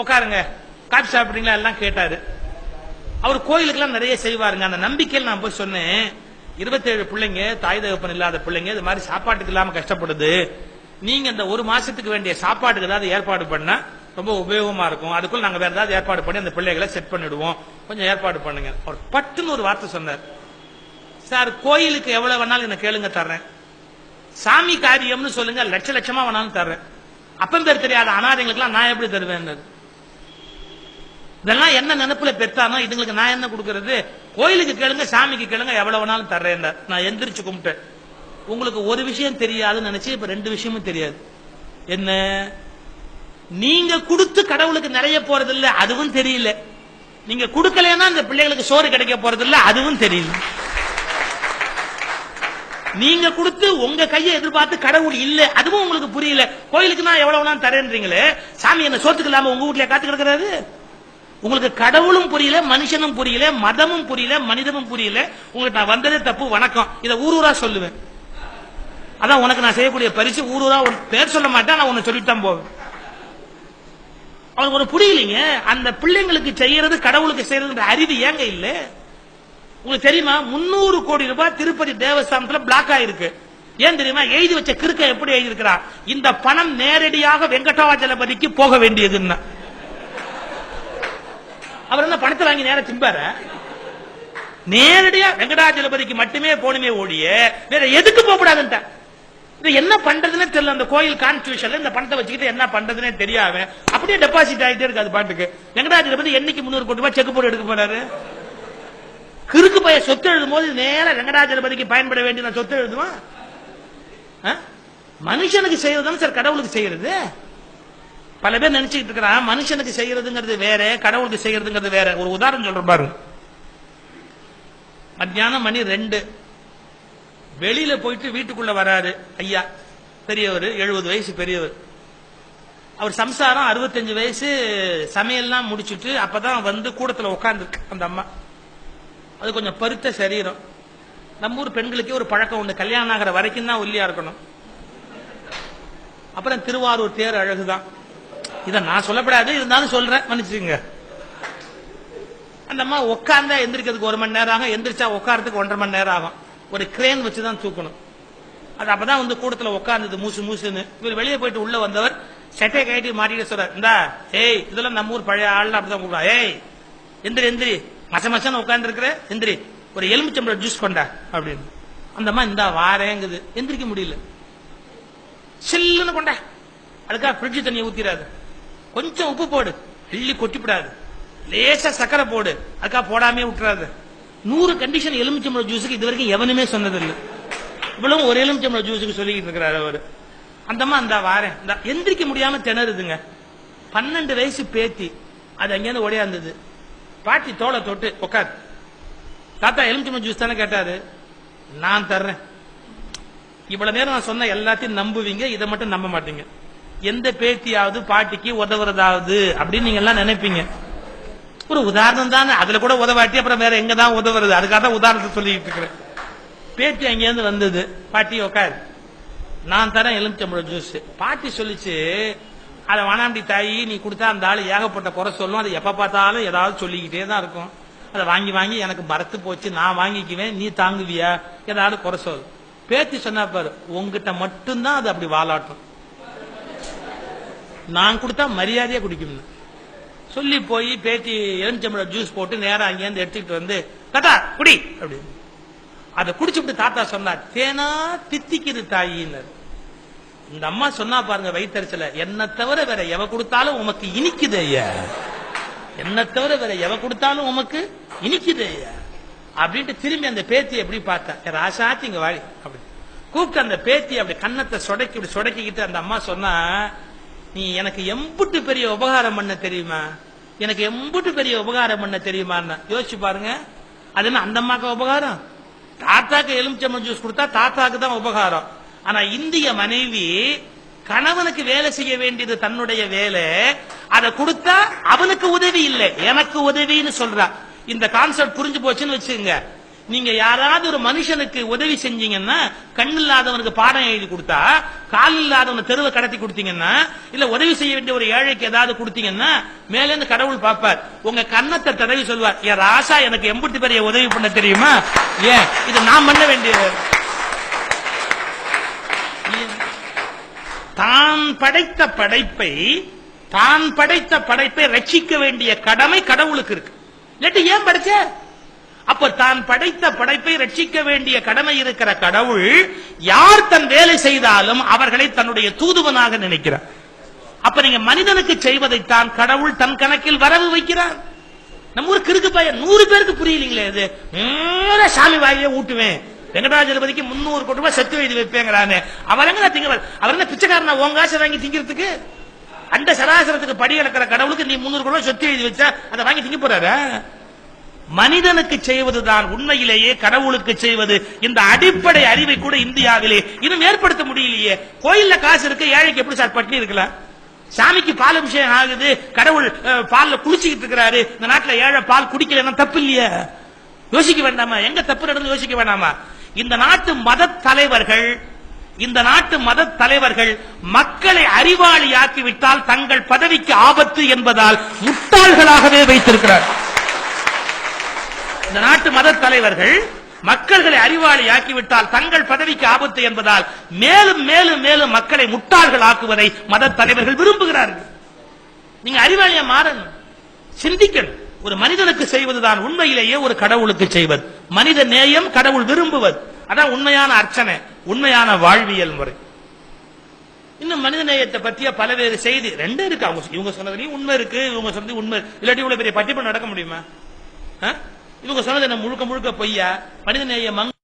உட்காருங்க. காப்பி சாப்பிடுறீங்களா? எல்லாம் கேட்டாரு. அவர் கோயிலுக்கெல்லாம் நிறைய செய்வாருங்க. அந்த நம்பிக்கையில் நான் போய் சொன்னேன். இருபத்தேழு பிள்ளைங்க தாய் தகப்பன் இல்லாத பிள்ளைங்க இது மாதிரி சாப்பாட்டுக்கு இல்லாம கஷ்டப்படுது. நீங்க இந்த ஒரு மாசத்துக்கு வேண்டிய சாப்பாட்டுக்கு ஏதாவது ஏற்பாடு பண்ணா ரொம்ப உபயோகமா இருக்கும். அதுக்குள்ள நாங்க வேற ஏதாவது ஏற்பாடு பண்ணி அந்த பிள்ளைகளை செட் பண்ணிடுவோம். கொஞ்சம் ஏற்பாடு பண்ணுங்க. அவர் பட்டுன்னு ஒரு வார்த்தை சொன்னார். சார் கோயிலுக்கு எவ்வளவு வேணாலும் என்ன கேளுங்க தர்றேன். சாமி காரியம்னு சொல்லுங்க லட்ச லட்சமா வேணாலும் தர்றேன். அப்பன் பேர் தெரியாத? அனாதைங்களுக்குலாம் நான் எப்படி தருவேன் இதெல்லாம் என்ன நினைப்புல பெத்தானோ? இதுங்களுக்கு நான் என்ன கொடுக்கறது? கோயிலுக்கு கேளுங்க சாமிக்கு கேளுங்க எவ்வளவு வேணாலும் தர்றேன் நான் எந்திரிச்சு கும்பிட்டேன். உங்களுக்கு ஒரு விஷயம் தெரியாதுன்னு நினைச்சு இப்ப ரெண்டு விஷயமும் தெரியாது. என்ன? நீங்க கொடுத்து கடவுளுக்கு நிறைய போறது இல்ல அதுவும் தெரியல. நீங்க கொடுக்கலன்னா அந்த பிள்ளைகளுக்கு சோறு கிடைக்க போறது இல்ல அதுவும் தெரியல. நீங்க கொடுத்து உங்க கையை எதிர்பார்த்து கடவுள் இல்ல அதுவும் உங்களுக்கு புரியல. கோயிலுக்கு நான் எவ்வளவு வேணாலும் தரேன்றீங்களே? சாமி என்ன சோத்துக்கு இல்லாம உங்க வீட்டுல காத்து கிடக்கிறாரு? உங்களுக்கு கடவுளும் புரியல மனுஷனும் புரியல மதமும் புரியல மனிதமும் புரியல. உங்களுக்கு நான் வந்ததே தப்பு வணக்கம். இதை ஊர் ஊரா சொல்லுவேன். அதான் உனக்கு நான் செய்யக்கூடிய பரிசு ஊர் ஊரா பேர் சொல்ல மாட்டேன் நான் உன்னை சொல்லிட்டு தான் போவேன். அவனுக்கு ஒரு புரியலைங்க. அந்த பிள்ளைங்களுக்கு செய்யறது கடவுளுக்கு செய்யறதுன்ற அறிவு ஏங்க இல்லை? உங்களுக்கு தெரியுமா முன்னூறு கோடி ரூபாய் திருப்பதி தேவஸ்தானத்துல பிளாக் ஆயிருக்கு. ஏன் தெரியுமா எழுதி வச்ச கிறுக்க எப்படி எழுதியிருக்கிறா? இந்த பணம் நேரடியாக வெங்கடாஜலபதிக்கு போக வேண்டியதுன்னா. அவர் என்ன பணத்தை வாங்கி நேரம் திம்பார? நேரடியா வெங்கடாஜலபதிக்கு மட்டுமே போகணுமே ஓடிய வேற எதுக்கு போகக்கூடாதுன்ட்ட. இது என்ன பண்றதுன்னு தெரியல அந்த கோயில் கான்ஸ்டியூஷன்ல இந்த பணத்தை வச்சுக்கிட்டு என்ன பண்றதுன்னே தெரியாம அப்படியே டெபாசிட் ஆகிட்டே இருக்காது பாட்டுக்கு. வெங்கடாஜலபதி என்னைக்கு முன்னூறு கோடி ரூபாய் செக் போட்டு எடுக்க போறாரு? கிறுக்கு பைய சொத்து எழுதும் போது நேர வெங்கடாச்சலபதிக்கு பயன்பட வேண்டிய நான் சொத்து எழுதுவான்? ஆ? மனுஷனுக்கு செய்யறதுதானே சார் கடவுளுக்கு செய்யறது? பல பேர் நினைச்சுக்கிட்டு இருக்கிறான் மனுஷனுக்கு செய்யறதுங்கிறது வேற கடவுளுக்கு செய்யறதுங்கிறது வேற. ஒரு உதாரணம் சொல்ற பாரு. மத்தியானம் மணி ரெண்டு. வெளியில போயிட்டு வீட்டுக்குள்ள வராரு ஐயா பெரியவர் எழுபது வயசு பெரியவர். அவர் சம்சாரம் அறுபத்தஞ்சு வயசு சமையல்லாம் முடிச்சிட்டு அப்பதான் வந்து கூடத்துல உட்கார்ந்துருக்கு அந்த அம்மா. அது கொஞ்சம் பருத்த சரீரம். நம்ம ஊர் பெண்களுக்கே ஒரு பழக்கம் உண்டு. கல்யாணம் ஆகிற வரைக்கும் தான் ஒல்லியா இருக்கணும். அப்புறம் திருவாரூர் தேர் அழகுதான். இதை நான் சொல்லப்படாது இருந்தாலும் சொல்றேன். மன்னிச்சுங்க அந்த அம்மா உட்கார்ந்தா எந்திரிக்கிறதுக்கு ஒரு மணி நேரம் ஆகும். எந்திரிச்சா உட்காரத்துக்கு ஒன்றரை மணி நேரம் ஆகும். ஒரு கிரேன் வச்சு தான் தூக்கணும். அது அப்பதான் வந்து கூடத்துல உட்கார்ந்தது மூசு மூசுன்னு. இவர் வெளியே போயிட்டு உள்ள வந்தவர் சட்டையை கட்டி மாட்டிட்டு சொல்றார் இந்தா ஏய் இதெல்லாம் நம்ம ஊர் பழைய ஆள் அப்படிதான் கூப்பிடா ஏய் எந்திரி எந்திரி. மச மசன்னு உட்கார்ந்துருக்குற எந்திரி ஒரு எலுமிச்சம்பழம் ஜூஸ் கொண்டா அப்படின்னு. அந்த அம்மா இந்தா வாரேங்குது. எந்திரிக்க முடியல. சில்லுன்னு கொண்டா. அதுக்காக ஃப்ரிட்ஜ் தண்ணியை ஊத்திராது கொஞ்சம் உப்பு போடு. அள்ளி கொட்டிவிடாது லேசா சக்கரை போடு. அதுக்காக போடாமே விட்டுறாது. நூறு கண்டிஷன் எலுமிச்சம்பழம் ஜூஸுக்கு இது வரைக்கும் எவனுமே சொன்னதில்லை. இவ்வளவு ஒரு எலுமிச்சம்பழம் ஜூஸுக்கு சொல்லிக்கிட்டு இருக்கிறாரு அவரு. அந்தம்மா அந்த வாரேன். இந்த எந்திரிக்க முடியாம திணறுதுங்க. பன்னெண்டு வயசு பேத்தி. அது அங்கேருந்து ஒடையாந்தது பாட்டி தோலை தொட்டு உட்காரு தாத்தா எலுமிச்சம்பழம் ஜூஸ் தானே கேட்டாரு? நான் தர்றேன். இவ்வளவு நேரம் நான் சொன்ன எல்லாத்தையும் நம்புவீங்க இதை மட்டும் நம்ப மாட்டீங்க. எந்த பேத்தியாவது பாட்டிக்கு உதவுறதாவது அப்படின்னு நீங்க எல்லாம் நினைப்பீங்க. ஒரு உதாரணம் தானே அதுல கூட உதவாட்டி அப்புறம் வேற எங்க தான் உதவுறது? அதுக்காக தான் உதாரணத்தை சொல்லிட்டு இருக்கிறேன். பேத்தி அங்கேருந்து வந்தது பாட்டி உட்காரு நான் தரேன் எலுமிச்சம்பழம் ஜூஸ் பாட்டி சொல்லிச்சு அதை வானாண்டி தாயி நீ கொடுத்தா அந்த ஆள் ஏகப்பட்ட குறை சொல்லும். அதை எப்ப பார்த்தாலும் ஏதாவது சொல்லிக்கிட்டே தான் இருக்கும். அதை வாங்கி வாங்கி எனக்கு மறத்து போச்சு நான் வாங்கிக்குவேன் நீ தாங்குவியா? ஏதாவது குறை சொல். பேத்தி சொன்னா பாரு உங்ககிட்ட மட்டும்தான் அது அப்படி வாலாட்டும். நான் கொடுத்தா மரியாதையா குடிக்கும் சொல்லி போய் பேத்தி எலுமிச்சம்பழ ஜூஸ் போட்டு நேரம் அங்கேருந்து எடுத்துக்கிட்டு வந்து தாத்தா குடி அப்படின்னு. அதை குடிச்சுட்டு தாத்தா சொன்னார் தேனா தித்திக்குது தாயின்னு இந்த அம்மா சொன்னா பாருங்க வயிற்றுல என்ன தவிர வேற எவ கொடுத்தாலும் உமக்கு இனிக்குது ஐயா என்ன தவிர வேற எவ கொடுத்தாலும் உமக்கு இனிக்குது ஐயா அப்படின்ட்டு திரும்பி அந்த பேத்தி எப்படி பார்த்தா? ராசாத்தி இங்க வாடி. அப்படி. கூப்பிட்டு அந்த பேத்தி அப்படி கன்னத்தை சொடக்கி இப்படி சொடக்கிக்கிட்டு அந்த அம்மா சொன்னா நீ எனக்கு எம்புட்டு பெரிய உபகாரம் பண்ண தெரியுமா? எனக்கு எம்புட்டு பெரிய உபகாரம் பண்ண தெரியுமான்னு. யோசிச்சு பாருங்க. அது என்ன அந்த அம்மாக்கு உபகாரம்? தாத்தாக்கு எலுமிச்சம்பழம் ஜூஸ் கொடுத்தா தாத்தாக்கு தான் உபகாரம். ஆனா இந்திய மனைவி கணவனுக்கு வேலை செய்ய வேண்டியது தன்னுடைய வேலை. அதை கொடுத்தா அவனுக்கு உதவி இல்லை. எனக்கு உதவின்னு சொல்றா. இந்த கான்செப்ட் புரிஞ்சு போச்சுன்னு வச்சுங்க நீங்க யாராவது ஒரு மனுஷனுக்கு உதவி செஞ்சீங்கன்னா கண் இல்லாதவனுக்கு பாடம் எழுதி கொடுத்தா கால் இல்லாதவன தெருவை கடத்தி கொடுத்தீங்கன்னா இல்ல உதவி செய்ய வேண்டிய ஒரு ஏழைக்கு ஏதாவது கொடுத்தீங்கன்னா மேல கடவுள் பார்ப்பார். உங்க கண்ணத்தை தடவி சொல்வார். ஏன் ராசா எனக்கு எம்பத்தி பெரிய உதவி பண்ண தெரியுமா? ஏன்? இது நான் பண்ண வேண்டிய தான் படைத்த படைப்பை தான் படைத்த படைப்பை ரட்சிக்க வேண்டிய கடமை கடவுளுக்கு இருக்கு. இல்லாட்டி ஏன் படைச்ச? அப்ப தான் படைத்த படைப்பை ரட்சிக்க வேண்டிய கடமை இருக்கிற கடவுள் யார் தன் வேலை செய்தாலும் அவர்களை தன்னுடைய தூதுவனாக நினைக்கிறார். அப்ப நீங்க மனிதனுக்கு செய்வதைத்தான் கடவுள் தன் கணக்கில் வரவு வைக்கிறார். நம்ம ஊர் கிறுக்கு பையன் நூறு பேருக்கு புரியலீங்களே இது. சாமி வாயிலே ஊட்டுவேன். வெங்கடாஜலபதிக்கு முன்னூறு கோடி ரூபாய் செத்து எழுதி வைப்பேங்கிறானே அவர் எங்க திங்க அவர் என்ன பிச்சைக்காரனா? உன் காசை வாங்கி திங்கிறதுக்கு? அந்த சராசரத்துக்கு படி கிடக்கிற கடவுளுக்கு நீ முன்னூறு கோடி ரூபாய் சொத்து எழுதி வச்சா அதை வாங்கி திங்க போறாரு? மனிதனுக்கு செய்வதுதான் உண்மையிலேயே கடவுளுக்கு செய்வது. இந்த அடிப்படை அறிவை கூட இந்தியாவிலே இன்னும் ஏற்படுத்த முடியலையே. கோயில்ல காசு இருக்கு ஏழைக்கு எப்படி சார் பட்டினி இருக்கலாம்? சாமிக்கு பால் அபிஷேகம் ஆகுது கடவுள் பால்ல குளிச்சுக்கிட்டு இருக்கிறாரு. இந்த நாட்டுல ஏழை பால் குடிக்கலன்னா தப்பு இல்லையா. யோசிக்க வேண்டாமா? எங்க தப்பு நடந்து யோசிக்க வேண்டாமா? இந்த நாட்டு மத தலைவர்கள் இந்த நாட்டு மத தலைவர்கள் மக்களை அறிவாளியாக்கி விட்டால் தங்கள் பதவிக்கு ஆபத்து என்பதால் முட்டாள்களாகவே வைத்திருக்கிறார் இந்த நாட்டு மத தலைவர்கள் மக்கள்களை அறிவாளி ஆக்கிவிட்டால் தங்கள் பதவிக்கு ஆபத்து என்பதால் மேலும் மேலும் மேலும் மக்களை முட்டாள்கள் ஆக்குவதை மத தலைவர்கள் விரும்புகிறார்கள். நீங்க அறிவாளியா மாறணும். சிந்திக்கணும். ஒரு மனிதனுக்கு செய்வதுதான் உண்மையிலேயே ஒரு கடவுளுக்கு செய்வது. மனித நேயம் கடவுள் விரும்புவது. அதான் உண்மையான அர்ச்சனை உண்மையான வாழ்வியல் முறை. இன்னும் மனித நேயத்தை பற்றிய பலவேறு செய்தி ரெண்டு இருக்கு அவங்க இவங்க சொன்னதுலயும் உண்மை இருக்கு இவங்க சொன்னது உண்மை இல்லாட்டி இவ்வளவு பெரிய பட்டிப்பு நடக்க முடியுமா? இவங்க சொன்னது என்ன முழுக்க முழுக்க பொய்யா? மனித நேயம்